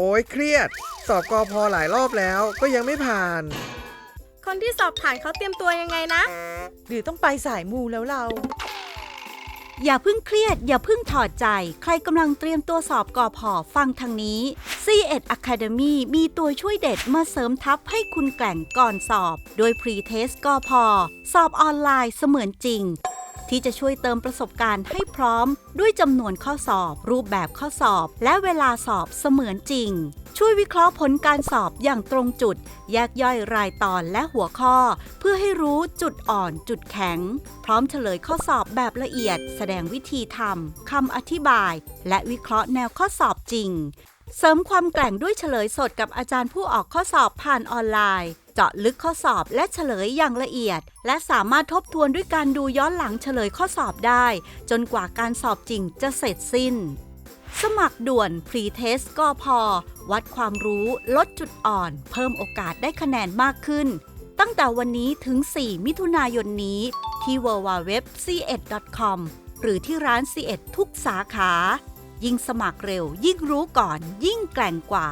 โอ้ยเครียด สอบกอพอหลายรอบแล้วก็ยังไม่ผ่าน คนที่สอบผ่านเขาเตรียมตัวยังไงนะ หรือต้องไปสายมูแล้วเรา อย่าเพิ่งเครียด อย่าเพิ่งถอดใจ ใครกำลังเตรียมตัวสอบกอพอฟังทางนี้ C1 Academy มีตัวช่วยเด็ดมาเสริมทัพให้คุณแกล่งก่อนสอบ โดย Pre-Test กอพอสอบออนไลน์เสมือนจริง ที่จะช่วยเติมประสบการณ์ให้พร้อม ด้วยจำนวนข้อสอบ รูปแบบข้อสอบ และเวลาสอบเสมือนจริง ช่วยวิเคราะห์ผลการสอบอย่างตรงจุด แยกย่อยรายตอนและหัวข้อ เพื่อให้รู้จุดอ่อนจุดแข็ง พร้อมเฉลยข้อสอบแบบละเอียด แสดงวิธีทำคำอธิบาย และวิเคราะห์แนวข้อสอบจริง เสริมความแกร่งด้วยเฉลยสดกับอาจารย์ผู้ออกข้อสอบผ่านออนไลน์ เจาะลึกข้อสอบและเฉลยอย่างละเอียด และสามารถทบทวนด้วยการดูย้อนหลังเฉลยข้อสอบได้ จนกว่าการสอบจริงจะเสร็จสิ้น สมัครด่วน Pre-Test ก็พอ วัดความรู้ ลดจุดอ่อน เพิ่มโอกาสได้คะแนนมากขึ้น ตั้งแต่วันนี้ถึง 4 มิถุนายนนี้ที่ www.c1.com หรือที่ร้าน C1 ทุกสาขา ยิ่งสมัครเร็ว ยิ่งรู้ก่อน ยิ่งแกร่งกว่า